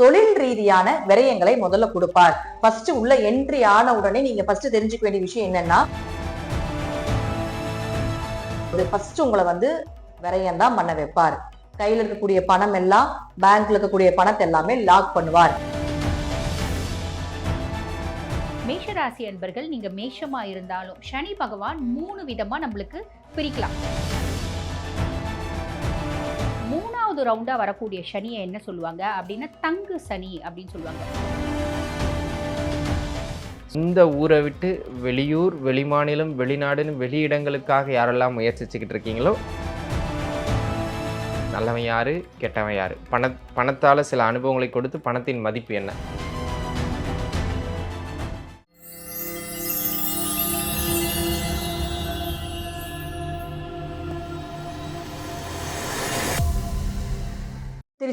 தொழில் ரீதியான விரயங்களை முதல்ல கொடுப்பார். ஃபர்ஸ்ட் உள்ள என்ட்ரி ஆன உடனே நீங்க ஃபர்ஸ்ட் தெரிஞ்சுக்க வேண்டிய விஷயம் என்னன்னா ஃபர்ஸ்ட் உங்களை வந்து விரயம் தான் பண்ண வைப்பார். கையில இருக்கக்கூடிய பணம் எல்லாம் பேங்க்ல இருக்கக்கூடிய பணத்தை எல்லாமே லாக் பண்ணுவார். மேஷராசி அன்பர்கள் நீங்க மேஷமா இருந்தாலும் சனி பகவான் மூணு விதமா நம்மளுக்கு பிரிக்கலாம். மூணாவது ரவுண்டாக வரக்கூடிய சனியை என்ன சொல்லுவாங்க? அப்படின்னா தங்கு சனி அப்படின்னு சொல்லுவாங்க. இந்த ஊரை விட்டு வெளியூர் வெளிமாநிலம் வெளிநாடுன்னு வெளியிடங்களுக்காக யாரெல்லாம் முயற்சிச்சுக்கிட்டு இருக்கீங்களோ நல்லவன் யாரு கெட்டவன் யாரு? பண பணத்தால் சில அனுபவங்களை கொடுத்து பணத்தின் மதிப்பு என்ன?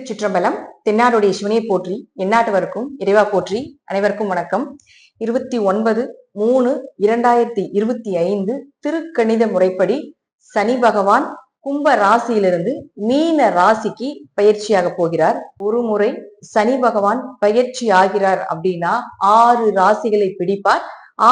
திருச்சிற்றம்பலம் தென்னாடுடைய சிவனை போற்றி எந்நாட்டவருக்கும் இறைவா போற்றி அனைவருக்கும் வணக்கம். இருபத்தி ஒன்பது மூணு இரண்டாயிரத்தி இருபத்தி ஐந்து திருக்கணித முறைப்படி சனி பகவான் கும்ப ராசியிலிருந்து மீன ராசிக்கு பயிற்சியாக போகிறார். ஒரு முறை சனி பகவான் பயிற்சி ஆகிறார் அப்படின்னா ஆறு ராசிகளை பிடிப்பார்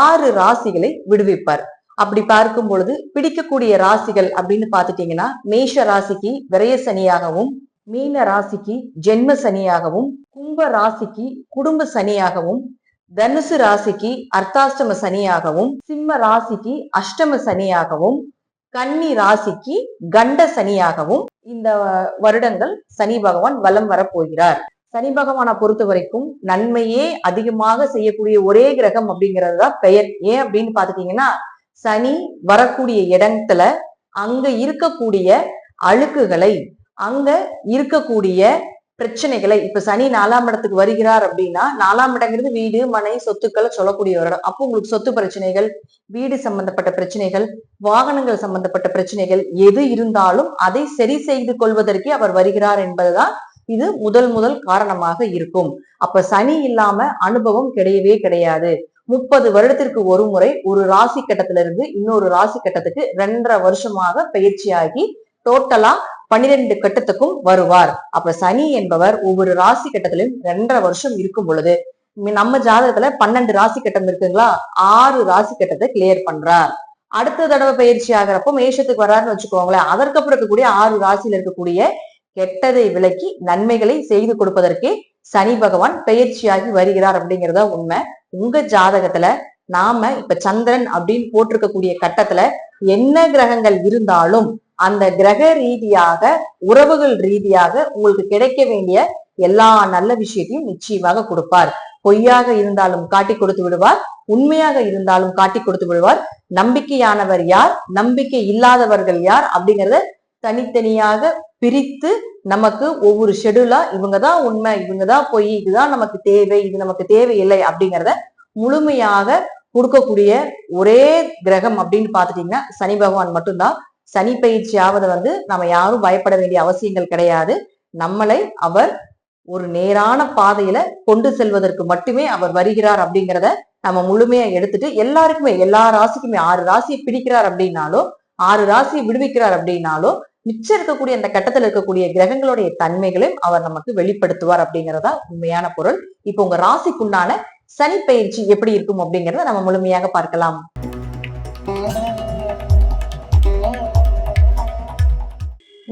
ஆறு ராசிகளை விடுவிப்பார். அப்படி பார்க்கும் பொழுது பிடிக்கக்கூடிய ராசிகள் அப்படின்னு பாத்துட்டீங்கன்னா மேஷ ராசிக்கு விரய சனியாகவும் மீன ராசிக்கு ஜென்ம சனியாகவும் கும்ப ராசிக்கு குடும்ப சனியாகவும் தனுசு ராசிக்கு அர்த்தாஷ்டம சனியாகவும் சிம்ம ராசிக்கு அஷ்டம சனியாகவும் கன்னி ராசிக்கு கண்ட சனியாகவும் இந்த வருடங்கள் சனி பகவான் வலம் வரப்போகிறார். சனி பகவானை பொறுத்த வரைக்கும் நன்மையே அதிகமாக செய்யக்கூடிய ஒரே கிரகம் அப்படிங்கிறது தான் பெயர். ஏன் அப்படின்னு பாத்துட்டீங்கன்னா சனி வரக்கூடிய இடத்துல அங்க இருக்கக்கூடிய அழுக்குகளை அங்க இருக்கக்கூடிய பிரச்சனைகளை இப்ப சனி நாலாம் இடத்துக்கு வருகிறார் அப்படின்னா நாலாம் இடங்கிறது வீடு மனை சொத்துக்களை சொல்லக்கூடிய ஒரு இடம் அப்போ உங்களுக்கு சொத்து பிரச்சனைகள் வீடு சம்பந்தப்பட்ட பிரச்சனைகள் வாகனங்கள் சம்பந்தப்பட்ட பிரச்சனைகள் எது இருந்தாலும் அதை சரி செய்து கொள்வதற்கே அவர் வருகிறார் என்பதுதான் இது முதல் முதல் காரணமாக இருக்கும். அப்ப சனி இல்லாம அனுபவம் கிடையவே கிடையாது. முப்பது வருடத்திற்கு ஒரு முறை ஒரு ராசி கட்டத்துல இருந்து இன்னொரு ராசி கட்டத்துக்கு ரெண்டரை வருஷமாக பயிற்சியாகி டோட்டலா பன்னிரெண்டு கட்டத்துக்கும் வருவார். அப்ப சனி என்பவர் ஒவ்வொரு ராசி கட்டத்திலும் ரெண்டரை வருஷம் இருக்கும் பொழுது நம்ம ஜாதகத்துல பன்னெண்டு ராசி கட்டம் இருக்குங்களா? ஆறு ராசி கட்டத்தை கிளியர் பண்றார். அடுத்த தடவை பயிற்சி ஆகிறப்போ மேஷத்துக்கு வர்றாருன்னு வச்சுக்கோங்களேன். அதற்கப்புறம் இருக்கக்கூடிய ஆறு ராசியில இருக்கக்கூடிய கெட்டதை விலக்கி நன்மைகளை செய்து கொடுப்பதற்கே சனி பகவான் பயிற்சியாகி வருகிறார் அப்படிங்கறத உண்மை. உங்க ஜாதகத்துல நாம இப்ப சந்திரன் அப்படின்னு போட்டிருக்கக்கூடிய கட்டத்துல என்ன கிரகங்கள் இருந்தாலும் அந்த கிரக ரீதியாக உறவுகள் ரீதியாக உங்களுக்கு கிடைக்க வேண்டிய எல்லா நல்ல விஷயத்தையும் நிச்சயமாக கொடுப்பார். பொய்யாக இருந்தாலும் காட்டி கொடுத்து விடுவார். உண்மையாக இருந்தாலும் காட்டி கொடுத்து விடுவார். நம்பிக்கையானவர் யார்? நம்பிக்கை இல்லாதவர்கள் யார்? அப்படிங்கறத தனித்தனியாக பிரித்து நமக்கு ஒவ்வொரு ஷெடியூலா இவங்கதான் உண்மை இவங்கதான் பொய் இதுதான் நமக்கு தேவை இது நமக்கு தேவையில்லை அப்படிங்கிறத முழுமையாக கொடுக்கக்கூடிய ஒரே கிரகம் அப்படின்னு பாத்துட்டீங்கன்னா சனி பகவான் மட்டும்தான் சனி பயிற்சி வந்து நம்ம யாரும் பயப்பட வேண்டிய அவசியங்கள் கிடையாது. நம்மளை அவர் ஒரு நேரான பாதையில கொண்டு செல்வதற்கு மட்டுமே அவர் வருகிறார் அப்படிங்கிறத நம்ம முழுமையா எடுத்துட்டு எல்லாருக்குமே எல்லா ராசிக்குமே ஆறு ராசியை பிடிக்கிறார் அப்படின்னாலும் ஆறு ராசியை விடுவிக்கிறார் அப்படின்னாலும் மிச்சம் இருக்கக்கூடிய அந்த கட்டத்துல இருக்கக்கூடிய கிரகங்களுடைய தன்மைகளையும் அவர் நமக்கு வெளிப்படுத்துவார் அப்படிங்கறதா உண்மையான பொருள். இப்போ உங்க ராசிக்குண்டான சனி பயிற்சி எப்படி இருக்கும் அப்படிங்கறத நம்ம முழுமையாக பார்க்கலாம்.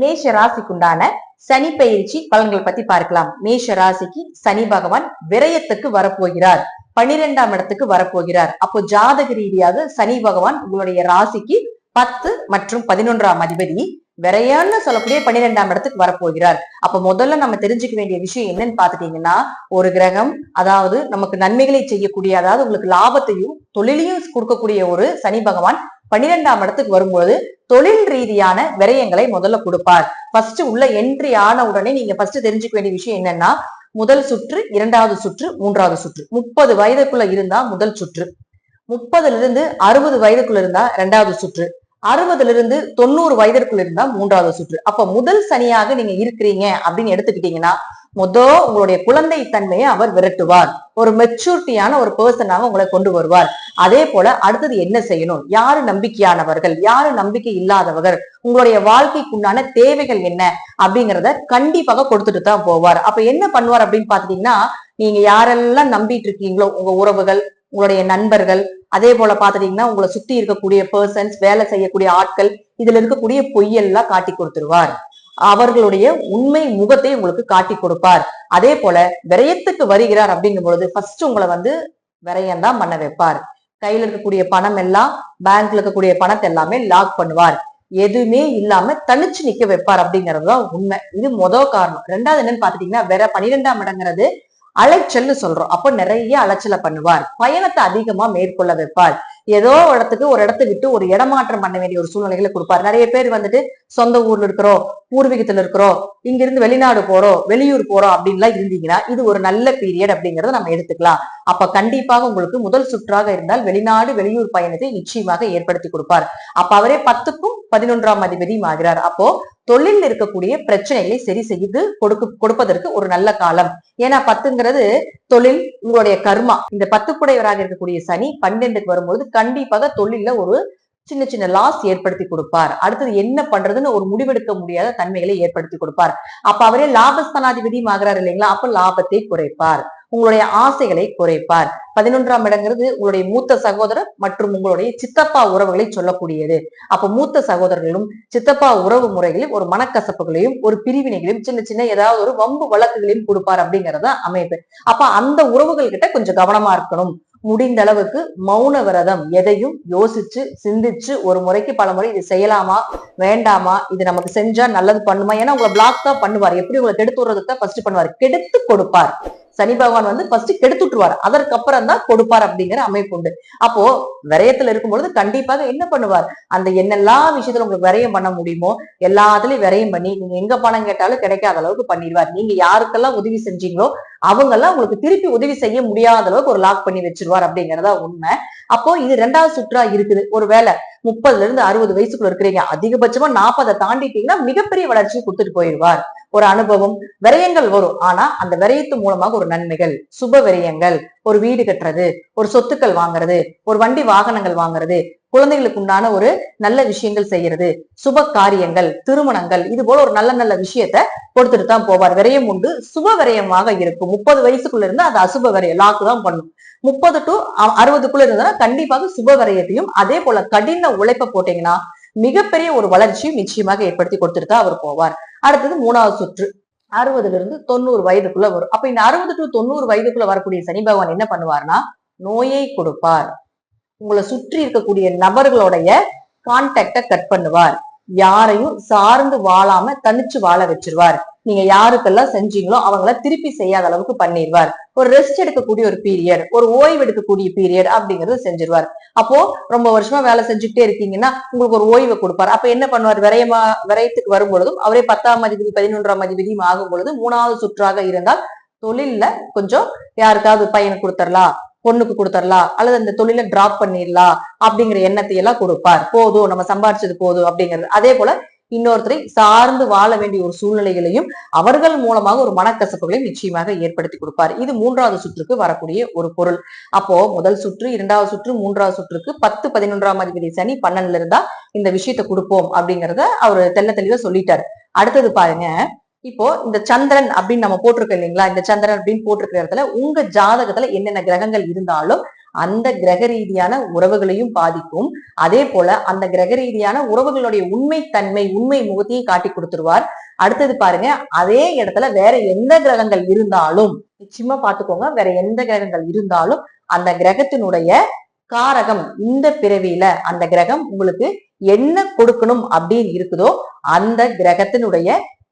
மேஷ ராசிக்குண்டான சனி பயிற்சி பலன்கள் பத்தி பார்க்கலாம். மேஷ ராசிக்கு சனி பகவான் விரயத்துக்கு வரப்போகிறார். பனிரெண்டாம் இடத்துக்கு வரப்போகிறார். அப்போ ஜாதக ரீதியாக சனி பகவான் உங்களுடைய ராசிக்கு பத்து மற்றும் பதினொன்றாம் அதிபதி விரையான்னு சொல்லக்கூடிய பன்னிரெண்டாம் இடத்துக்கு வரப்போகிறார். அப்ப முதல்ல நம்ம தெரிஞ்சுக்க வேண்டிய விஷயம் என்னன்னு பாத்துட்டீங்கன்னா ஒரு கிரகம் அதாவது நமக்கு நன்மைகளை செய்யக்கூடிய அதாவது உங்களுக்கு லாபத்தையும் தொழிலையும் கொடுக்கக்கூடிய ஒரு சனி பகவான் பன்னிரெண்டாம் இடத்துக்கு வரும்போது தொழில் ரீதியான விரயங்களை முதல்ல கொடுப்பார். ஃபர்ஸ்ட் உள்ள என்ட்ரி ஆன உடனே நீங்க ஃபர்ஸ்ட் தெரிஞ்சுக்க வேண்டிய விஷயம் என்னன்னா முதல் சுற்று இரண்டாவது சுற்று மூன்றாவது சுற்று. முப்பது வயதுக்குள்ள இருந்தா முதல் சுற்று. முப்பதுல இருந்து அறுபது வயதுக்குள்ள இருந்தா இரண்டாவது சுற்று. அறுபதுல இருந்து தொண்ணூறு வயதிற்குள்ள இருந்தா மூன்றாவது சுற்று. அப்ப முதல் சனியாக நீங்க இருக்கிறீங்க அப்படின்னு எடுத்துக்கிட்டீங்கன்னா முதோ உங்களுடைய குழந்தை தன்மையை அவர் விரட்டுவார். ஒரு மெச்சூரிட்டியான ஒரு பர்சனாக உங்களை கொண்டு வருவார். அதே போல அடுத்தது என்ன செய்யணும்? யாரு நம்பிக்கையானவர்கள்? யாரு நம்பிக்கை இல்லாதவர்கள்? உங்களுடைய வாழ்க்கைக்குண்டான தேவைகள் என்ன? அப்படிங்கிறத கண்டிப்பாக கொடுத்துட்டு தான் போவார். அப்ப என்ன பண்ணுவார் அப்படின்னு பாத்துட்டீங்கன்னா நீங்க யாரெல்லாம் நம்பிட்டு இருக்கீங்களோ உங்க உறவுகள் உங்களுடைய நண்பர்கள் அதே போல பாத்துட்டீங்கன்னா உங்களை சுத்தி இருக்கக்கூடிய பர்சன்ஸ் வேலை செய்யக்கூடிய ஆட்கள் இதுல இருக்கக்கூடிய பொய்யெல்லாம் காட்டி கொடுத்துருவார். அவர்களுடைய உண்மை முகத்தை உங்களுக்கு காட்டி கொடுப்பார். அதே போல விரயத்துக்கு வருகிறார் அப்படிங்கும் பொழுது ஃபர்ஸ்ட் உங்களை வந்து விரயம் தான் பண்ண வைப்பார். கையில இருக்கக்கூடிய பணம் எல்லாம் பேங்க்ல இருக்கக்கூடிய பணத்தை எல்லாமே லாக் பண்ணுவார். எதுவுமே இல்லாம தனிச்சு நிக்க வைப்பார் அப்படிங்கறதுதான் உண்மை. இது மொதல் காரணம். ரெண்டாவது என்னன்னு பாத்துட்டீங்கன்னா வேற பன்னிரெண்டாம் இடங்கிறது அலைச்சல்னு சொல்றோம். அப்போ நிறைய அலைச்சலை பண்ணுவார். பயணத்தை அதிகமா மேற்கொள்ள வைப்பார். ஏதோ இடத்துக்கு ஒரு இடத்தை விட்டு ஒரு இடமாற்றம் பண்ண வேண்டிய ஒரு சூழ்நிலைகளை கொடுப்பார். நிறைய பேர் வந்துட்டு சொந்த ஊர்ல இருக்கிறோம் பூர்வீகத்துல இருக்கிறோம் இங்க இருந்து வெளிநாடு போறோம் வெளியூர் போறோம் அப்படின்லாம் இருந்தீங்கன்னா இது ஒரு நல்ல பீரியட் அப்படிங்கறத நம்ம எடுத்துக்கலாம். அப்ப கண்டிப்பாக உங்களுக்கு முதல் சுற்றாக இருந்தால் வெளிநாடு வெளியூர் பயணத்தை நிச்சயமாக ஏற்படுத்தி கொடுப்பார். அப்ப அவரே பத்துக்கும் பதினொன்றாம் அதிபதியும் ஆகிறார். அப்போ தொழில் இருக்கக்கூடிய பிரச்சனைகளை சரி செய்து கொடுக்க கொடுப்பதற்கு ஒரு நல்ல காலம். ஏன்னா பத்துங்கிறது தொழில் உங்களுடைய கர்மா. இந்த பத்துக்குடையவராக இருக்கக்கூடிய சனி பன்னெண்டுக்கு வரும்பொழுது கண்டிப்பாக தொழில ஒரு சின்ன சின்ன லாஸ் ஏற்படுத்தி கொடுப்பார். அடுத்தது என்ன பண்றதுன்னு ஒரு முடிவெடுக்க முடியாத தன்மைகளை ஏற்படுத்தி கொடுப்பார். அப்ப அவரே லாபஸ்தானாதிபதியும் ஆகிறார் இல்லைங்களா? அப்ப லாபத்தை குறைப்பார். உங்களுடைய ஆசைகளை குறைப்பார். பதினொன்றாம் இடங்கிறது உங்களுடைய மூத்த சகோதரர் மற்றும் உங்களுடைய சித்தப்பா உறவுகளை சொல்லக்கூடியது. அப்ப மூத்த சகோதரர்களும் சித்தப்பா உறவு முறைகளில் ஒரு மனக்கசப்புகளையும் ஒரு பிரிவினைகளையும் சின்ன சின்ன ஏதாவது ஒரு வம்பு வழக்குகளையும் கொடுப்பார் அப்படிங்கறத அமைப்பு. அப்ப அந்த உறவுகள் கிட்ட கொஞ்சம் கவனமா இருக்கணும். முடிந்த அளவுக்கு மௌன விரதம் எதையும் யோசிச்சு சிந்திச்சு ஒரு முறைக்கு பல முறை இது செய்யலாமா வேண்டாமா இது நமக்கு செஞ்சா நல்லது பண்ணுமா ஏன்னா உங்களை பிளாக் தான் பண்ணுவார். எப்படி உங்களை கெடுத்து விடுறதுக்கு தான் ஃபர்ஸ்ட் பண்ணுவார். கெடுத்து கொடுப்பார். சனி பகவான் வந்து ஃபர்ஸ்ட் கெடுத்துட்டுருவார் அதற்கப்புறம் தான் கொடுப்பார் அப்படிங்கிற அமைப்பு உண்டு. அப்போ விரயத்துல இருக்கும் பொழுது கண்டிப்பாக என்ன பண்ணுவார்? அந்த என்னெல்லாம் விஷயத்துல உங்களுக்கு விரயம் பண்ண முடியுமோ எல்லாத்துலயும் விரயம் பண்ணி நீங்க எங்க பணம் கேட்டாலும் கிடைக்காத அளவுக்கு பண்ணிடுவார். நீங்க யாருக்கெல்லாம் உதவி செஞ்சீங்களோ அவங்க எல்லாம் உங்களுக்கு திருப்பி உதவி செய்ய முடியாத அளவுக்கு ஒரு லாக் பண்ணி வச்சிருவார் அப்படிங்கறதா உண்மை. அப்போ இது ரெண்டாவது சுற்றா இருக்குது. ஒருவேளை முப்பதுல இருந்து அறுபது வயசுக்குள்ள இருக்கிறீங்க. அதிகபட்சமா நாற்பதை தாண்டிட்டீங்கன்னா மிகப்பெரிய வளர்ச்சி கொடுத்துட்டு போயிடுவார். ஒரு அனுபவம் விரயங்கள் வரும். ஆனா அந்த விரயத்து மூலமாக ஒரு நன்மைகள் சுப விரயங்கள் ஒரு வீடு கட்டுறது ஒரு சொத்துக்கள் வாங்குறது ஒரு வண்டி வாகனங்கள் வாங்குறது குழந்தைகளுக்கு உண்டான ஒரு நல்ல விஷயங்கள் செய்யறது சுப காரியங்கள் திருமணங்கள் இது போல ஒரு நல்ல நல்ல விஷயத்த கொடுத்துட்டு தான் போவார். விரயம் உண்டு சுப விரயமாக இருக்கும். முப்பது வயசுக்குள்ள இருந்து அது அசுப விரயம் லாக்கு தான் பண்ணும். முப்பது டு அறுபதுக்குள்ள இருந்ததுன்னா கண்டிப்பாக சுப வரையத்தையும் அதே போல கடின உழைப்ப போட்டீங்கன்னா மிகப்பெரிய ஒரு வளர்ச்சியும் நிச்சயமாக ஏற்படுத்தி கொடுத்துட்டு அவர் போவார். அடுத்தது மூணாவது சுற்று. அறுபதுல இருந்து தொண்ணூறு வயதுக்குள்ள வரும். அப்ப இந்த அறுபது டு தொண்ணூறு வயதுக்குள்ள வரக்கூடிய சனி பகவான் என்ன பண்ணுவார்னா நோயை கொடுப்பார். உங்களை சுற்றி இருக்கக்கூடிய நபர்களுடைய கான்டாக்ட கட் பண்ணுவார். யாரையும் சார்ந்து வாழாம தனிச்சு வாழ வச்சிருவார். நீங்க யாருக்கெல்லாம் செஞ்சீங்களோ அவங்கள திருப்பி செய்யாத அளவுக்கு பண்ணிடுவார் ஒரு ரெஸ்ட் எடுக்கக்கூடிய ஒரு பீரியட் ஒரு ஓய்வு எடுக்கக்கூடிய பீரியட் அப்படிங்கறது செஞ்சிருவார். அப்போ ரொம்ப வருஷமா வேலை செஞ்சுக்கிட்டே இருக்கீங்கன்னா உங்களுக்கு ஒரு ஓய்வை கொடுப்பார். அப்ப என்ன பண்ணுவார்? விரயமா விரயத்துக்கு வரும் பொழுதும் அவரே பத்தாம் அதிபதி பதினொன்றாம் அதிபதியும் ஆகும் பொழுது மூணாவது சுற்றாக இருந்தால் தொழில்ல கொஞ்சம் யாருக்காவது பையனுக்கு கொடுத்துடலாம் பொண்ணுக்கு கொடுத்துடலாம் அல்லது அந்த தொழில டிராப் பண்ணிடலாம் அப்படிங்கிற எண்ணத்தை எல்லாம் கொடுப்பார். போதும் நம்ம சம்பாரிச்சது போதும் அப்படிங்கிறது. அதே போல இன்னொருத்தரை சார்ந்து வாழ வேண்டிய ஒரு சூழ்நிலைகளையும் அவர்கள் மூலமாக ஒரு மனக்கசப்புகளையும் நிச்சயமாக ஏற்படுத்தி கொடுப்பார். இது மூன்றாவது சுற்றுக்கு வரக்கூடிய ஒரு பொருள். அப்போ முதல் சுற்று இரண்டாவது சுற்று மூன்றாவது சுற்றுக்கு பத்து பதினொன்றாம் அதிபதி சனி பன்னெண்டுல இருந்தா இந்த விஷயத்த கொடுப்போம் அப்படிங்கறத அவர் தெல்ல தெளிவா சொல்லிட்டாரு. அடுத்தது பாருங்க இப்போ இந்த சந்திரன் அப்படின்னு நம்ம போட்டிருக்கோம் இல்லைங்களா? இந்த சந்திரன் அப்படின்னு போட்டிருக்கிற இடத்துல உங்க ஜாதகத்துல என்னென்ன கிரகங்கள் இருந்தாலும் அந்த கிரக ரீதியான உறவுகளையும் பாதிக்கும். அதே போல அந்த கிரக ரீதியான உறவுகளுடைய உண்மை தன்மை உண்மை முகத்தையும் காட்டி கொடுத்துருவார். அடுத்தது பாருங்க அதே இடத்துல வேற எந்த கிரகங்கள் இருந்தாலும் நிச்சயமா பாத்துக்கோங்க வேற எந்த கிரகங்கள் இருந்தாலும் அந்த கிரகத்தினுடைய காரகம் இந்த பிறவியில அந்த கிரகம் உங்களுக்கு என்ன கொடுக்கணும் அப்படின்னு இருக்குதோ அந்த கிரகத்தினுடைய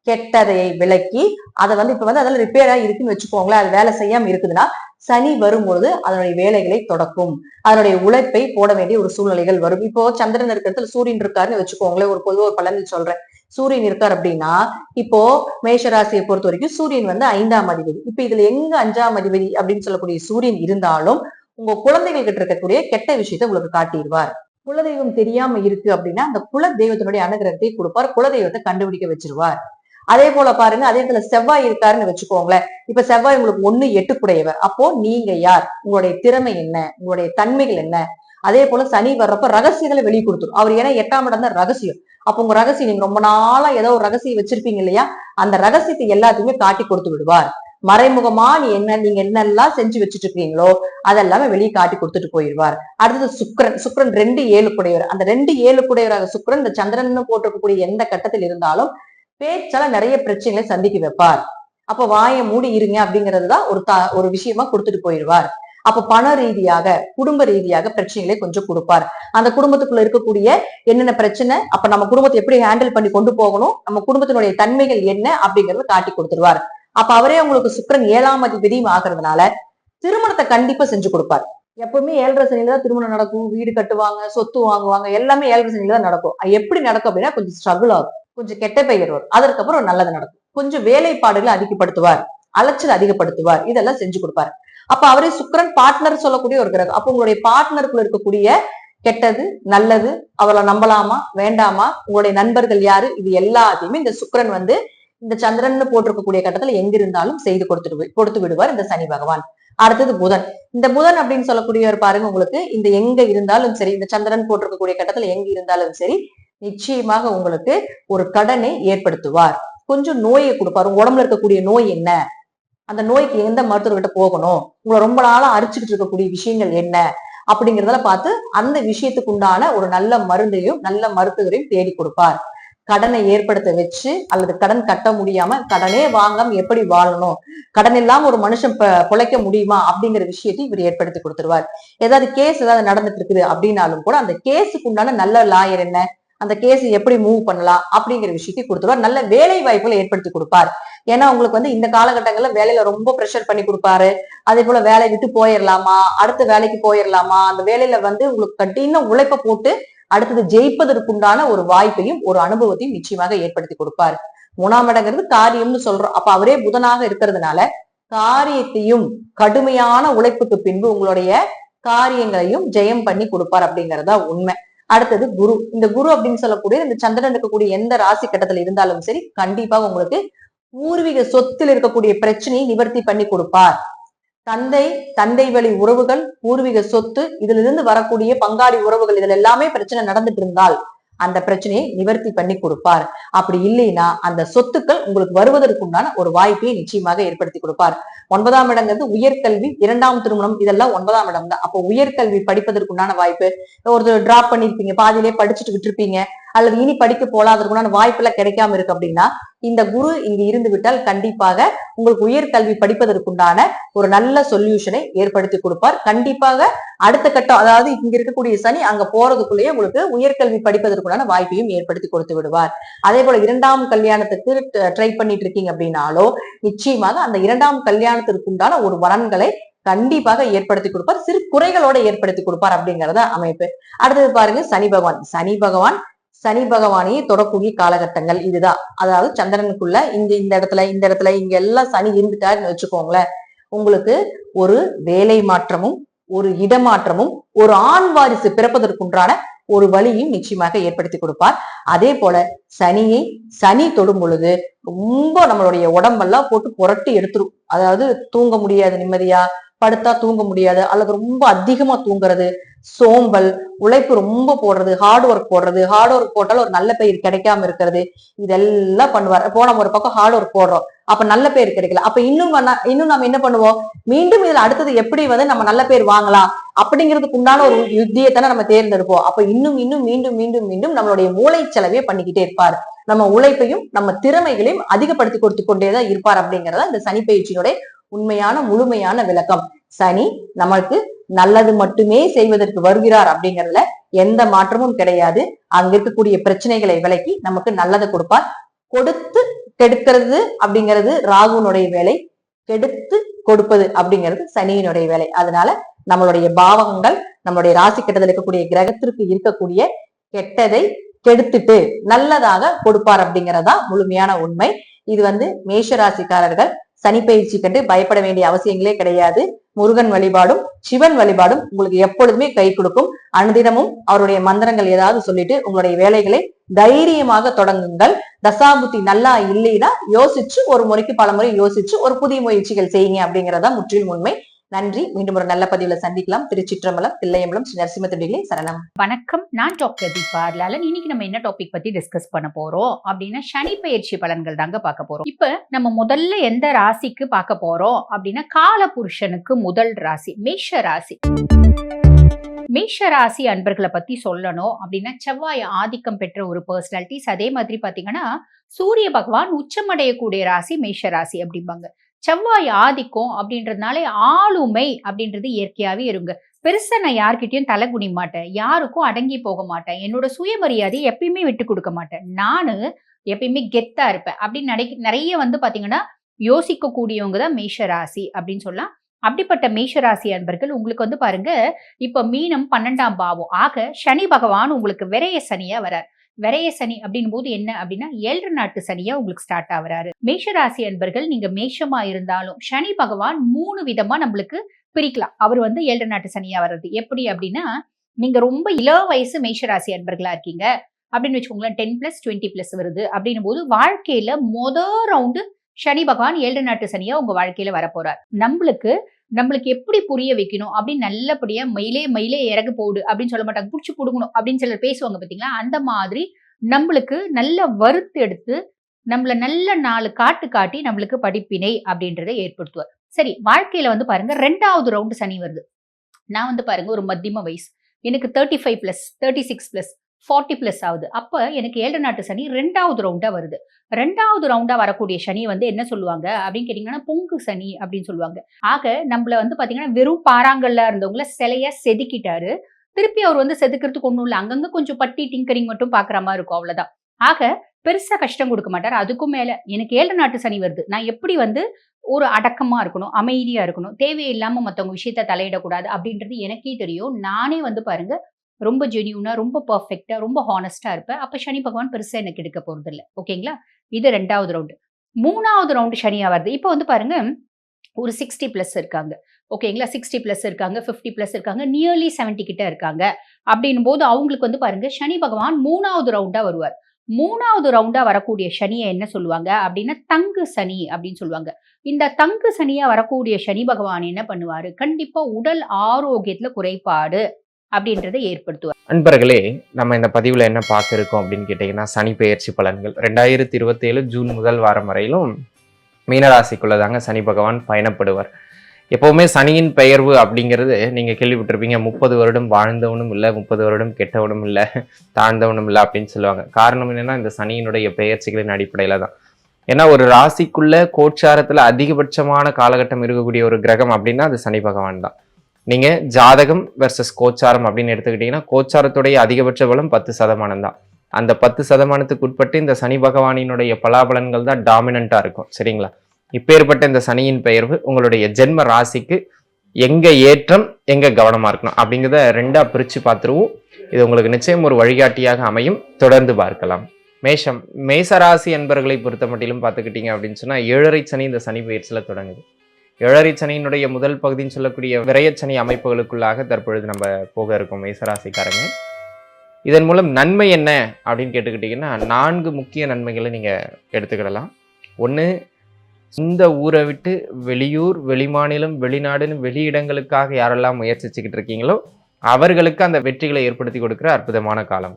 கெட்டதையை விலக்கி அதை வந்து இப்ப வந்து அதெல்லாம் ரிப்பேரா இருக்குன்னு வச்சுக்கோங்களேன். அது வேலை செய்யாம இருக்குதுன்னா சனி வரும்பொழுது அதனுடைய வேலைகளை தொடக்கும். அதனுடைய உழைப்பை போட வேண்டிய ஒரு சூழ்நிலைகள் வரும். இப்போ சந்திரன் இருக்கிறதுல சூரியன் இருக்காருன்னு வச்சுக்கோங்களேன். ஒரு பொதுவாக ஒரு சொல்றேன். சூரியன் இருக்கார் அப்படின்னா இப்போ மேஷராசியை பொறுத்த வரைக்கும் சூரியன் வந்து ஐந்தாம் அதிபதி. இப்ப இதுல எங்க அஞ்சாம் அதிபதி அப்படின்னு சொல்லக்கூடிய சூரியன் இருந்தாலும் உங்க குழந்தைகள் கிட்ட இருக்கக்கூடிய கெட்ட விஷயத்தை உங்களுக்கு காட்டிடுவார். குலதெய்வம் தெரியாம இருக்கு அப்படின்னா அந்த குல தெய்வத்தினுடைய அனுகிரகத்தை கொடுப்பார். குலதெய்வத்தை கண்டுபிடிக்க வச்சிருவார். அதே போல பாருங்க அதே இடத்துல செவ்வாய் இருக்காருன்னு வச்சுக்கோங்களேன். இப்ப செவ்வாய் உங்களுக்கு ஒண்ணு எட்டு குடையவர் அப்போ நீங்க யார்? உங்களுடைய திறமை என்ன? உங்களுடைய தன்மைகள் என்ன? அதே போல சனி வர்றப்ப ரகசியங்களை வெளியே கொடுத்துரும். அவர் ஏன்னா எட்டாம் இடம் தான் ரகசியம். அப்போ உங்க ரகசியம் நீங்க ரொம்ப நாளா ஏதோ ஒரு ரகசியம் வச்சிருப்பீங்க இல்லையா? அந்த ரகசியத்தை எல்லாத்தையுமே காட்டி கொடுத்து விடுவார். மறைமுகமா நீ என்ன நீங்க என்னெல்லாம் செஞ்சு வச்சுட்டு இருக்கீங்களோ அதெல்லாமே வெளியே காட்டி கொடுத்துட்டு போயிடுவார். அடுத்தது சுக்ரன் சுக்ரன் ரெண்டு ஏழு குடையவர் அந்த ரெண்டு ஏழு குடையவராக சுக்ரன் இந்த சந்திரன் போட்டிருக்கக்கூடிய எந்த கட்டத்தில் இருந்தாலும் பேச்சால நிறைய பிரச்சனைகளை சந்திக்க வைப்பார். அப்ப வாயை மூடி இருங்க அப்படிங்கிறது தான் ஒரு தா ஒரு விஷயமா கொடுத்துட்டு போயிடுவார். அப்ப பண ரீதியாக குடும்ப ரீதியாக பிரச்சனைகளை கொஞ்சம் கொடுப்பார். அந்த குடும்பத்துக்குள்ள இருக்கக்கூடிய என்னென்ன பிரச்சனை அப்ப நம்ம குடும்பத்தை எப்படி ஹேண்டில் பண்ணி கொண்டு போகணும் நம்ம குடும்பத்தினுடைய தன்மைகள் என்ன அப்படிங்கறத காட்டி கொடுத்துருவார் அப்ப அவரே உங்களுக்கு சுக்கரன் ஏழாம் அதிபதியும் ஆகிறதுனால திருமணத்தை கண்டிப்பா செஞ்சு கொடுப்பார். எப்பவுமே ஏழரை சனியில தான் திருமணம் நடக்கும். வீடு கட்டுவாங்க சொத்து வாங்குவாங்க எல்லாமே ஏழரை சனியில தான் நடக்கும். அது எப்படி நடக்கும் அப்படின்னா கொஞ்சம் ஸ்ட்ரகிள் ஆகும். கொஞ்சம் கெட்ட பெயர் வரும். அதற்கப்புறம் நல்லது நடக்கும். கொஞ்சம் வேலைப்பாடுகளை அதிகப்படுத்துவார். அலைச்சல் அதிகப்படுத்துவார். இதெல்லாம் செஞ்சு கொடுப்பாரு. அப்ப அவரே சுக்கரன் பார்ட்னர் சொல்லக்கூடிய ஒரு கிரகம். அப்ப உங்களுடைய பார்ட்னருக்குள்ள இருக்கக்கூடிய கெட்டது நல்லது அவரை நம்பலாமா வேண்டாமா உங்களுடைய நண்பர்கள் யாரு? இது எல்லாத்தையுமே இந்த சுக்கரன் வந்து இந்த சந்திரன் போட்டிருக்கக்கூடிய கட்டத்துல எங்க இருந்தாலும் செய்து கொடுத்துட்டு கொடுத்து விடுவார் இந்த சனி பகவான். அடுத்தது புதன். இந்த புதன் அப்படின்னு சொல்லக்கூடியவர் பாருங்க உங்களுக்கு. இந்த எங்க இருந்தாலும் சரி இந்த சந்திரன் போட்டிருக்கக்கூடிய கட்டத்துல எங்க இருந்தாலும் சரி நிச்சயமாக உங்களுக்கு ஒரு கடனை ஏற்படுத்துவார். கொஞ்சம் நோயை கொடுப்பார். உங்க உடம்புல இருக்கக்கூடிய நோய் என்ன? அந்த நோய்க்கு எந்த மருத்துவர்கிட்ட போகணும்? உங்களை ரொம்ப நாளா அரிச்சுக்கிட்டு இருக்கக்கூடிய விஷயங்கள் என்ன? அப்படிங்கறதெல்லாம் பார்த்து அந்த விஷயத்துக்கு உண்டான ஒரு நல்ல மருந்தையும் நல்ல மருத்துவரையும் தேடி கொடுப்பார். கடனை ஏற்படுத்த வச்சு அல்லது கடன் கட்ட முடியாம கடனே வாங்காம எப்படி வாழணும்? கடன் இல்லாம ஒரு மனுஷன் ப- பிழைக்க முடியுமா? அப்படிங்கிற விஷயத்தை இவர் ஏற்படுத்தி கொடுத்துருவார். ஏதாவது கேஸ் ஏதாவது நடந்துட்டு இருக்குது அப்படின்னாலும் கூட அந்த கேஸுக்கு உண்டான நல்ல லாயர் என்ன? அந்த கேஸ் எப்படி மூவ் பண்ணலாம் அப்படிங்கிற விஷயத்தை கொடுத்துருவார். நல்ல வேலை வாய்ப்புகளை ஏற்படுத்தி கொடுப்பார். ஏன்னா உங்களுக்கு வந்து இந்த காலகட்டங்கள்ல வேலையில ரொம்ப ப்ரெஷர் பண்ணி கொடுப்பாரு. அதே போல வேலையை விட்டு போயிடலாமா அடுத்த வேலைக்கு போயிடலாமா அந்த வேலையில வந்து உங்களுக்கு கட்டின உழைப்பை போட்டு அடுத்தது ஜெயிப்பதற்குண்டான ஒரு வாய்ப்பையும் ஒரு அனுபவத்தையும் நிச்சயமாக ஏற்படுத்தி கொடுப்பார். மூணாம் இடங்கிறது காரியம்னு சொல்றோம். அப்ப அவரே புதனாக இருக்கிறதுனால காரியத்தையும் கடுமையான உழைப்புக்கு பின்பு உங்களுடைய காரியங்களையும் ஜெயம் பண்ணி கொடுப்பார் அப்படிங்கறதா உண்மை. அடுத்தது குரு. இந்த குரு அப்படின்னு சொல்லக்கூடிய இந்த சந்திரன் இருக்கக்கூடிய எந்த ராசி கட்டத்துல இருந்தாலும் சரி கண்டிப்பாக உங்களுக்கு பூர்வீக சொத்தில் இருக்கக்கூடிய பிரச்சனையை நிவர்த்தி பண்ணி கொடுப்பார். தந்தை தந்தை வழி உறவுகள் பூர்வீக சொத்து இதுல இருந்து வரக்கூடிய பங்காளி உறவுகள் இதுல எல்லாமே பிரச்சனை நடந்துட்டு இருந்தால் அந்த பிரச்சனையை நிவர்த்தி பண்ணி கொடுப்பார். அப்படி இல்லைன்னா அந்த சொத்துக்கள் உங்களுக்கு வருவதற்கு உண்டான ஒரு வாய்ப்பை நிச்சயமாக ஏற்படுத்தி கொடுப்பார். ஒன்பதாம் இடங்கிறது உயர்கல்வி இரண்டாம் திருமணம் இதெல்லாம் ஒன்பதாம் இடம் தான். அப்போ உயர்கல்வி படிப்பதற்குண்டான வாய்ப்பு ஒருத்தர் டிராப் பண்ணிருப்பீங்க பாதியிலே படிச்சுட்டு விட்டுருப்பீங்க. அல்லது இனி படிக்க போலாம் அதற்குண்டான வாய்ப்பு எல்லாம் கிடைக்காம இருக்கு அப்படின்னா இந்த குரு இங்கு இருந்து விட்டால் கண்டிப்பாக உங்களுக்கு உயர்கல்வி படிப்பதற்குண்டான ஒரு நல்ல சொல்யூஷனை ஏற்படுத்தி கொடுப்பார். கண்டிப்பாக அடுத்த கட்டம் அதாவது இங்க இருக்கக்கூடிய சனி அங்க போறதுக்குள்ளேயே உங்களுக்கு உயர்கல்வி படிப்பதற்குண்டான வாய்ப்பையும் ஏற்படுத்தி கொடுத்து விடுவார். அதே போல இரண்டாம் கல்யாணத்துக்கு ட்ரை பண்ணிட்டு இருக்கீங்க அப்படின்னாலோ நிச்சயமாக அந்த இரண்டாம் கல்யாணத்திற்குண்டான ஒரு வரன்களை கண்டிப்பாக ஏற்படுத்தி கொடுப்பார். சிறு குறைகளோட ஏற்படுத்தி கொடுப்பார் அப்படிங்கறத அமைப்பு. அடுத்தது பாருங்க சனி பகவான். சனி பகவான் சனி பகவானையே தொடக்கூடிய காலகட்டங்கள் இதுதான். அதாவது சந்திரனுக்குள்ள இங்க இந்த இடத்துல இந்த இடத்துல இங்க எல்லாம் சனி இருந்துட்டாருன்னு வச்சுக்கோங்களேன். உங்களுக்கு ஒரு வேலை மாற்றமும் ஒரு இடமாற்றமும் ஒரு ஆண் வாரிசு பிறப்பதற்குன்றான ஒரு வழியும் நிச்சயமாக ஏற்படுத்தி கொடுப்பார். அதே போல சனியை சனி தொடும் பொழுது ரொம்ப நம்மளுடைய உடம்பெல்லாம் போட்டு புரட்டி எடுத்துரும். அதாவது தூங்க முடியாது நிம்மதியா படுத்தா தூங்க முடியாது அல்லது ரொம்ப அதிகமா தூங்குறது சோம்பல் உழைப்பு ரொம்ப போடுறது ஹார்ட் ஒர்க் போடுறது ஹார்ட் ஒர்க் போட்டாலும் ஒரு நல்ல பெயர் கிடைக்காம இருக்கிறது இதெல்லாம் பண்ணுவார். இப்போ நம்ம ஒரு பக்கம் ஹார்ட் ஒர்க் போடுறோம் அப்ப நல்ல பேர் கிடைக்கல. அப்ப இன்னும் இன்னும் நம்ம என்ன பண்ணுவோம்? மீண்டும் இதுல அடுத்தது எப்படி வந்து நம்ம நல்ல பேர் வாங்கலாம்? அப்படிங்கிறதுக்கு உண்டான ஒரு யுத்தியத்தை நம்ம தேர்ந்தெடுப்போம். அப்ப இன்னும் இன்னும் மீண்டும் மீண்டும் மீண்டும் நம்மளுடைய மூளை செலவே பண்ணிக்கிட்டே இருப்பார். நம்ம உழைப்பையும் நம்ம திறமைகளையும் அதிகப்படுத்தி கொடுத்து கொண்டேதான் இருப்பார் அப்படிங்கறத இந்த சனி பயிற்சியினுடைய உண்மையான முழுமையான விளக்கம். சனி நமக்கு நல்லது மட்டுமே செய்வதற்கு வருகிறார் அப்படிங்கறதுல எந்த மாற்றமும் கிடையாது. அங்க இருக்கக்கூடிய பிரச்சனைகளை விலக்கி நமக்கு நல்லதை கொடுப்பார். கொடுத்து கெடுக்கிறது அப்படிங்கிறது ராகுனுடைய வேலை. கெடுத்து கொடுப்பது அப்படிங்கிறது சனியினுடைய வேலை. அதனால நம்மளுடைய பாவங்கள் நம்மளுடைய ராசி கட்டத்தில் இருக்கக்கூடிய கிரகத்திற்கு இருக்கக்கூடிய கெட்டதை கெடுத்துட்டு நல்லதாக கொடுப்பார் அப்படிங்கறதா முழுமையான உண்மை. இது வந்து மேஷ ராசிக்காரர்கள் சனி பயிற்சி கண்டு பயப்பட வேண்டிய அவசியங்களே கிடையாது. முருகன் வழிபாடும் சிவன் வழிபாடும் உங்களுக்கு எப்பொழுதுமே கை கொடுக்கும். அனுதினமும் அவருடைய மந்திரங்கள் ஏதாவது சொல்லிட்டு உங்களுடைய வேலைகளை தைரியமாக தொடங்குங்கள். தசாபுத்தி நல்லா இல்லைன்னா யோசிச்சு ஒரு முறைக்கு பல முறை யோசிச்சு ஒரு புதிய முயற்சிகள் செய்யுங்க அப்படிங்கறதா முற்றிலும் உண்மை. நன்றி. மீண்டும் ஒரு நல்ல பதிவுல சந்திக்கலாம். திருச்சிற்றம்பலம் தில்லையம்பலம் ஸ்ரீ நரசிம்ம சரணம். வணக்கம். நான் டாக்டர் தீபா லாலன் இன்னைக்கு நம்ம என்ன டாபிக் பத்தி டிஸ்கஸ் பண்ண போறோம்? அப்படின்னா சனி பயிற்சி பலன்கள் தாங்க பார்க்க போறோம். இப்ப நம்ம முதல்ல எந்த ராசிக்கு பார்க்க போறோம்? அப்படின்னா கால புருஷனுக்கு முதல் ராசி மேஷ ராசி. மேஷ ராசி அன்பர்களை பத்தி சொல்லணும். அப்படின்னா செவ்வாய் ஆதிக்கம் பெற்ற ஒரு பர்சனாலிட்டிஸ் அதே மாதிரி பாத்தீங்கன்னா சூரிய பகவான் உச்சமடையக்கூடிய ராசி மேஷ ராசி அப்படிம்பாங்க. செவ்வாய் ஆதிக்கம் அப்படின்றதுனால ஆளுமை அப்படின்றது இயற்கையாகவே இருங்க. பெருசா நான் யார்கிட்டயும் தலை குனிய மாட்டேன். யாருக்கும் அடங்கி போக மாட்டேன். என்னோட சுயமரியாதையை எப்பயுமே விட்டு கொடுக்க மாட்டேன். நானு எப்பயுமே கெத்தா இருப்பேன். அப்படின்னு நடை நிறைய வந்து பாத்தீங்கன்னா யோசிக்க கூடியவங்க தான் மேஷ ராசி அப்படின்னு சொல்லலாம். அப்படிப்பட்ட மேஷ ராசி அன்பர்கள் உங்களுக்கு வந்து பாருங்க இப்ப மீனம் பன்னெண்டாம் பாவம். ஆக சனி பகவான் உங்களுக்கு விரைய சனியா வரார். விரைய சனி அப்படின் போது என்ன அப்படின்னா ஏழு நாட்டு சனியா உங்களுக்கு ஸ்டார்ட் ஆகுறாரு. மேஷ ராசி அன்பர்கள் நீங்க மேஷமா இருந்தாலும் சனி பகவான் மூணு விதமா நம்மளுக்கு பிரிக்கலாம். அவர் வந்து ஏழு நாட்டு சனியா வர்றது. எப்படி அப்படின்னா நீங்க ரொம்ப இள வயசு மேஷராசி அன்பர்களா இருக்கீங்க. அப்படின்னு வச்சுக்கோங்களேன் டென் பிளஸ் டுவெண்ட்டி பிளஸ் வருது. அப்படின்னும் போது வாழ்க்கையில மொத ரவுண்டு சனி பகவான் ஏழு நாட்டு சனியா உங்க வாழ்க்கையில வரப்போறார். நம்மளுக்கு நம்மளுக்கு எப்படி புரிய வைக்கணும்? அப்படின்னு நல்லபடியா மயிலே மயிலே இறகு போடு அப்படின்னு சொல்ல மாட்டாங்க. புடிச்சு கொடுக்கணும் அப்படின்னு சிலர் பேசுவாங்க பார்த்தீங்களா அந்த மாதிரி நம்மளுக்கு நல்ல வறுத்து எடுத்து நம்மள நல்ல நாலு காட்டு காட்டி நம்மளுக்கு படிப்பினை அப்படின்றத ஏற்படுத்துவார் சரி வாழ்க்கையில வந்து பாருங்க ரெண்டாவது ரவுண்டு சனி வருது. நான் வந்து பாருங்க ஒரு மத்தியம வயசு. எனக்கு thirty five plus thirty six plus forty plus ஆகுது. அப்போ எனக்கு ஏழு நாட்டு சனி ரெண்டாவது ரவுண்டாக வருது. ரெண்டாவது ரவுண்டாக வரக்கூடிய சனி வந்து என்ன சொல்லுவாங்க? அப்படின்னு கேட்டிங்கன்னா பொங்கு சனி அப்படின்னு சொல்லுவாங்க. ஆக நம்மள வந்து பார்த்தீங்கன்னா வெறும் பாறாங்கல்லாக இருந்தவங்கள சிலையாக செதுக்கிட்டாரு. திருப்பி அவர் வந்து செதுக்கிறதுக்கு ஒன்றும் இல்லை. அங்கங்கே கொஞ்சம் பட்டி டிங்கரிங் மட்டும் பார்க்குற மாதிரி இருக்கும் அவ்வளோதான் ஆக பெருசா கஷ்டம் கொடுக்க மாட்டார். அதுக்கும் மேலே எனக்கு ஏழு நாட்டு சனி வருது. நான் எப்படி வந்து ஒரு அடக்கமாக இருக்கணும் அமைதியாக இருக்கணும் தேவையில்லாமல் மற்றவங்க விஷயத்த தலையிடக்கூடாது அப்படின்றது எனக்கே தெரியும். நானே வந்து பாருங்க ரொம்ப ஜெனியூனாக ரொம்ப பர்ஃபெக்டா ரொம்ப ஹானஸ்டா இருப்பேன் அப்ப சனி பகவான் பெருசா எனக்கு எடுக்க போறது இல்லை ஓகேங்களா இது ரெண்டாவது ரவுண்டு மூணாவது ரவுண்டு சனியா வருது. இப்போ வந்து பாருங்க ஒரு சிக்ஸ்டி பிளஸ் இருக்காங்க. ஓகேங்களா சிக்ஸ்டி பிளஸ் இருக்காங்க ஃபிஃப்டி பிளஸ் இருக்காங்க நியர்லி செவன்டி கிட்ட இருக்காங்க. அப்படின்னும் போது அவங்களுக்கு வந்து பாருங்க சனி பகவான் மூணாவது ரவுண்டா வருவார். மூணாவது ரவுண்டா வரக்கூடிய சனியை என்ன சொல்லுவாங்க? அப்படின்னா தங்கு சனி அப்படின்னு சொல்லுவாங்க. இந்த தங்கு சனியா வரக்கூடிய சனி பகவான் என்ன பண்ணுவாரு? கண்டிப்பா உடல் ஆரோக்கியத்துல குறைபாடு. அப்படின்றத ஏற்படுத்துவார். அன்பர்களே நம்ம இந்த பதிவில் என்ன பார்க்க இருக்கோம் அப்படின்னு கேட்டிங்கன்னா சனி பெயர்ச்சி பலன்கள். ரெண்டாயிரத்தி இருபத்தேழு ஜூன் முதல் வாரம் வரையிலும் மீனராசிக்குள்ள தாங்க சனி பகவான் பயணப்படுவார். எப்போவுமே சனியின் பெயர்வு அப்படிங்கிறது நீங்கள் கேள்விப்பட்டிருப்பீங்க. முப்பது வருடம் வாழ்ந்தவனும் இல்லை முப்பது வருடம் கெட்டவனும் இல்லை தாழ்ந்தவனும் இல்லை அப்படின்னு சொல்லுவாங்க. காரணம் என்னன்னா இந்த சனியினுடைய பெயர்ச்சிகளின் அடிப்படையில் தான். ஏன்னா ஒரு ராசிக்குள்ள கோச்சாரத்தில் அதிகபட்சமான காலகட்டம் இருக்கக்கூடிய ஒரு கிரகம் அப்படின்னா அது சனி பகவான் தான். நீங்கள் ஜாதகம் வெர்சஸ் கோச்சாரம் அப்படின்னு எடுத்துக்கிட்டிங்கன்னா கோச்சாரத்துடைய அதிகபட்ச பலம் பத்து சதமானம் தான். அந்த பத்து சதமானத்துக்கு உட்பட்டு இந்த சனி பகவானினுடைய பலாபலன்கள் தான் டாமினண்ட்டாக இருக்கும். சரிங்களா? இப்பேற்பட்ட இந்த சனியின் பெயர்வு உங்களுடைய ஜென்ம ராசிக்கு எங்கே ஏற்றம் எங்கே கவனமாக இருக்கணும் அப்படிங்கிறத ரெண்டாக பிரிச்சு பார்த்துருவோம். இது உங்களுக்கு நிச்சயம் ஒரு வழிகாட்டியாக அமையும். தொடர்ந்து பார்க்கலாம். மேஷம் மேசராசி என்பர்களை பொறுத்த மட்டிலும் பார்த்துக்கிட்டீங்க அப்படின்னு சொன்னால் ஏழரை சனி இந்த சனி பயிற்சியில் தொடங்குது. ஏழரை சனியினுடைய முதல் பகுதின்னு சொல்லக்கூடிய விரயச்சனி அமைப்புகளுக்குள்ளாக தற்பொழுது நம்ம போக இருக்கோம் மேசராசிக்காரங்க. இதன் மூலம் நன்மை என்ன அப்படின்னு கேட்டுக்கிட்டிங்கன்னா நான்கு முக்கிய நன்மைகளை நீங்கள் எடுத்துக்கிடலாம். ஒன்று இந்த ஊரை விட்டு வெளியூர் வெளிமாநிலம் வெளிநாடுன்னு வெளியிடங்களுக்காக யாரெல்லாம் முயற்சிச்சுக்கிட்டு இருக்கீங்களோ அவர்களுக்கு அந்த வெற்றிகளை ஏற்படுத்தி கொடுக்குற அற்புதமான காலம்.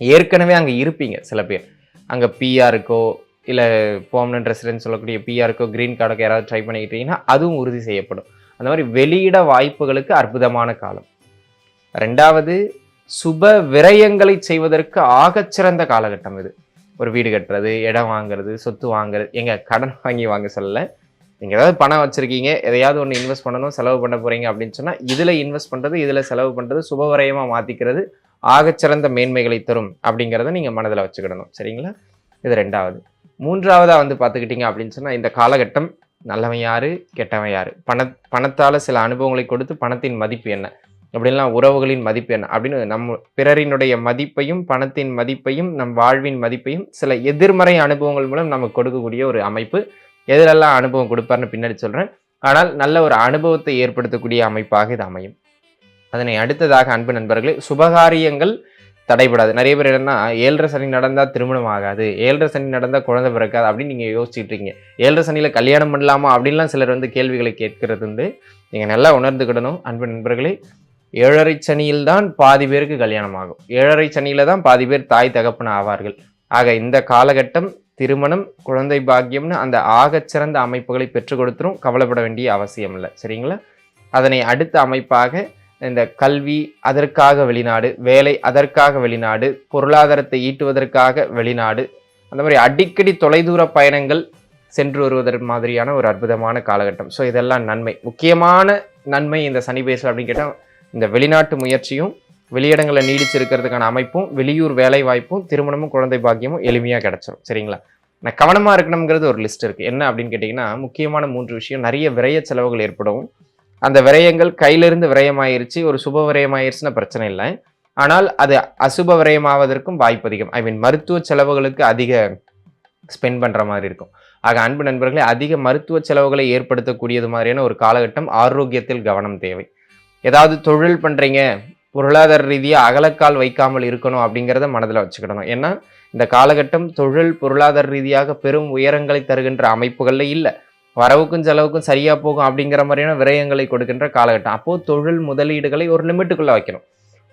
ஏற்கனவே அங்கே இருப்பீங்க சில பேர். அங்கே பிஆருக்கோ இல்லை பெர்மனன்ட் ரெசிடென்ட் சொல்லக்கூடிய பிஆருக்கோ க்ரீன் கார்டுக்கோ யாராவது ட்ரை பண்ணிக்கிட்டீங்கன்னா அதுவும் உறுதி செய்யப்படும். அந்த மாதிரி வெளியிட வாய்ப்புகளுக்கு அற்புதமான காலம். ரெண்டாவது சுப விரயங்களை செய்வதற்கு ஆகச்சிறந்த காலகட்டம் இது. ஒரு வீடு கட்டுறது இடம் வாங்குறது சொத்து வாங்குறது எங்கள் கடன் வாங்கி வாங்க சொல்லல. நீங்கள் ஏதாவது பணம் வச்சுருக்கீங்க எதையாவது ஒன்று இன்வெஸ்ட் பண்ணணும் செலவு பண்ண போகிறீங்க அப்படின்னு சொன்னால் இதில் இன்வெஸ்ட் பண்ணுறது இதில் செலவு பண்ணுறது சுபவரயமாக மாற்றிக்கிறது ஆகச்சிறந்த மேன்மைகளை தரும் அப்படிங்கிறத நீங்கள் மனதில் வச்சுக்கிடணும். சரிங்களா? இது ரெண்டாவது. மூன்றாவதாக வந்து பார்த்துக்கிட்டிங்க அப்படின்னு சொன்னால் இந்த காலகட்டம் நல்லவன் யார் கெட்டவன் யார்? பண பணத்தால் சில அனுபவங்களை கொடுத்து பணத்தின் மதிப்பு என்ன? அப்படின்லாம் உறவுகளின் மதிப்பு என்ன? அப்படின்னு நம்ம பிறரினுடைய மதிப்பையும் பணத்தின் மதிப்பையும் நம் வாழ்வின் மதிப்பையும் சில எதிர்மறை அனுபவங்கள் மூலம் நமக்கு கொடுக்கக்கூடிய ஒரு அமைப்பு. எதிலெல்லாம் அனுபவம் கொடுப்பாருன்னு பின்னாடி சொல்கிறேன் ஆனால் நல்ல ஒரு அனுபவத்தை ஏற்படுத்தக்கூடிய அமைப்பாக இது அமையும். அதனை அடுத்ததாக அன்பு நண்பர்களே சுபகாரியங்கள் தடைபடாது. நிறைய பேர் என்னன்னா ஏழரை சனி நடந்தால் திருமணம் ஆகாது ஏழரை சனி நடந்தால் குழந்தை பிறக்காது அப்படின்னு நீங்கள் யோசிச்சுட்டு இருக்கீங்க. ஏழரை சனியில் கல்யாணம் பண்ணலாமா அப்படின்லாம் சிலர் வந்து கேள்விகளை கேட்கறது வந்து நீங்கள் நல்லா உணர்ந்துக்கிடணும் அன்பு நண்பர்களே. ஏழரை சனியில் தான் பாதி பேருக்கு கல்யாணம் ஆகும். ஏழரை சனியில் தான் பாதி பேர் தாய் தகப்பன ஆவார்கள். ஆக இந்த காலகட்டம் திருமணம் குழந்தை பாக்கியம்னு அந்த ஆகச்சிறந்த அமைப்புகளை பெற்றுக் கொடுத்துரும். கவலைப்பட வேண்டிய அவசியம் இல்லை சரிங்களா? அதனை அடுத்த அமைப்பாக இந்த கல்வி அதற்காக வெளிநாடு வேலை அதற்காக வெளிநாடு பொருளாதாரத்தை ஈட்டுவதற்காக வெளிநாடு அந்த மாதிரி அடிக்கடி தொலைதூர பயணங்கள் சென்று வருவதற்கு மாதிரியான ஒரு அற்புதமான காலகட்டம். ஸோ இதெல்லாம் நன்மை. முக்கியமான நன்மை இந்த சனி பேசல் அப்படின்னு கேட்டால் இந்த வெளிநாட்டு முயற்சியும் வெளியிடங்களில் நீடிச்சிருக்கிறதுக்கான அமைப்பும் வெளியூர் வேலை வாய்ப்பும் திருமணமும் குழந்தை பாக்கியமும் எளிமையாக கிடைச்சிரும். சரிங்களா? நான் கவனமாக இருக்கணுங்கிறது ஒரு லிஸ்ட் இருக்குது என்ன அப்படின்னு கேட்டிங்கன்னா முக்கியமான மூன்று விஷயம். நிறைய விரைய செலவுகள் ஏற்படும் அந்த விரயங்கள் கையிலிருந்து விரயமாயிருச்சு ஒரு சுப விரயமாயிருச்சுன்னா பிரச்சனை இல்லை. ஆனால் அது அசுப விரயமாவதற்கும் வாய்ப்பு அதிகம். ஐ மீன் மருத்துவ செலவுகளுக்கு அதிக ஸ்பெண்ட் பண்ணுற மாதிரி இருக்கும். ஆக அன்பு நண்பர்களே அதிக மருத்துவ செலவுகளை ஏற்படுத்தக்கூடியது மாதிரியான ஒரு காலகட்டம் ஆரோக்கியத்தில் கவனம் தேவை. ஏதாவது தொழில் பண்ணுறீங்க பொருளாதார ரீதியாக அகலக்கால் வைக்காமல் இருக்கணும் அப்படிங்கிறத மனதில் வச்சுக்கிடணும். ஏன்னா இந்த காலகட்டம் தொழில் பொருளாதார ரீதியாக பெரும் உயரங்களை தருகின்ற அமைப்புகளில் இல்லை. வரவுக்கும் செலவுக்கும் சரியாக போகும் அப்படிங்கிற மாதிரியான விரயங்களை கொடுக்கின்ற காலகட்டம். அப்போது தொழில் முதலீடுகளை ஒரு லிமிட்டுக்குள்ளே வைக்கணும்.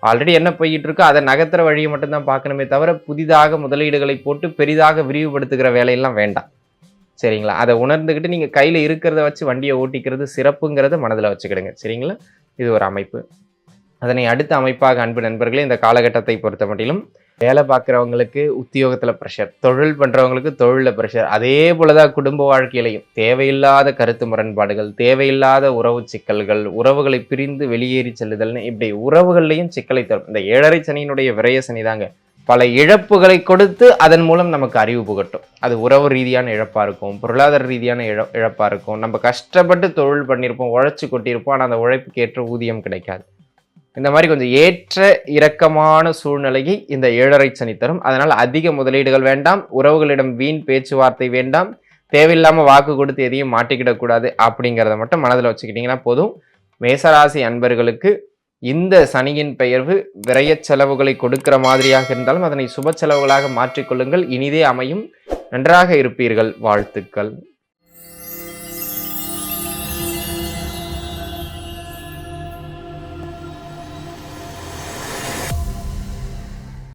ஆல்ரெடி என்ன போயிட்டு இருக்கோ? அதை நகர்த்துற வழியை மட்டும்தான் பார்க்கணுமே தவிர புதிதாக முதலீடுகளை போட்டு பெரிதாக விரிவுபடுத்துகிற வேலையெல்லாம் வேண்டாம். சரிங்களா? அதை உணர்ந்துக்கிட்டு நீங்கள் கையில் இருக்கிறத வச்சு வண்டியை ஓட்டிக்கிறது சிறப்புங்கிறத மனதில் வச்சுக்கிடுங்க. சரிங்களா? இது ஒரு அமைப்பு. அதனை அடுத்த அமைப்பாக அன்பு நண்பர்களே இந்த காலகட்டத்தை பொறுத்த மட்டிலும் வேலை பார்க்குறவங்களுக்கு உத்தியோகத்தில் ப்ரெஷர் தொழில் பண்ணுறவங்களுக்கு தொழிலில் ப்ரெஷர் அதே போல தான் குடும்ப வாழ்க்கையிலையும். தேவையில்லாத கருத்து முரண்பாடுகள் தேவையில்லாத உறவு சிக்கல்கள் உறவுகளை பிரிந்து வெளியேறி செல்லுதல்னு இப்படி உறவுகள்லையும் சிக்கலை தரும். இந்த ஏழரை சனியினுடைய விரைய சனி தாங்க. பல இழப்புகளை கொடுத்து அதன் மூலம் நமக்கு அறிவு புகட்டும். அது உறவு ரீதியான இழப்பாக இருக்கும் பொருளாதார ரீதியான இழ இழப்பாக இருக்கும். நம்ம கஷ்டப்பட்டு தொழில் பண்ணியிருப்போம் உழைச்சி கொட்டியிருப்போம் ஆனால் அந்த உழைப்புக்கு ஏற்ற ஊதியம் கிடைக்காது. இந்த மாதிரி கொஞ்சம் ஏற்ற இறக்கமான சூழ்நிலையை இந்த ஏழரை சனி தரும். அதனால் அதிக முதலீடுகள் வேண்டாம் உறவுகளிடம் வீண் பேச்சுவார்த்தை வேண்டாம் தேவையில்லாமல் வாக்கு கொடுத்து எதையும் மாட்டிக்கிடக்கூடாது அப்படிங்கிறத மட்டும் மனதில் வச்சுக்கிட்டிங்கன்னா போதும். மேசராசி அன்பர்களுக்கு இந்த சனியின் பெயர்வு விரைய செலவுகளை கொடுக்கிற மாதிரியாக இருந்தாலும் அதனை சுப செலவுகளாக மாற்றிக்கொள்ளுங்கள் இனிதே அமையும். நன்றாக இருப்பீர்கள். வாழ்த்துக்கள்.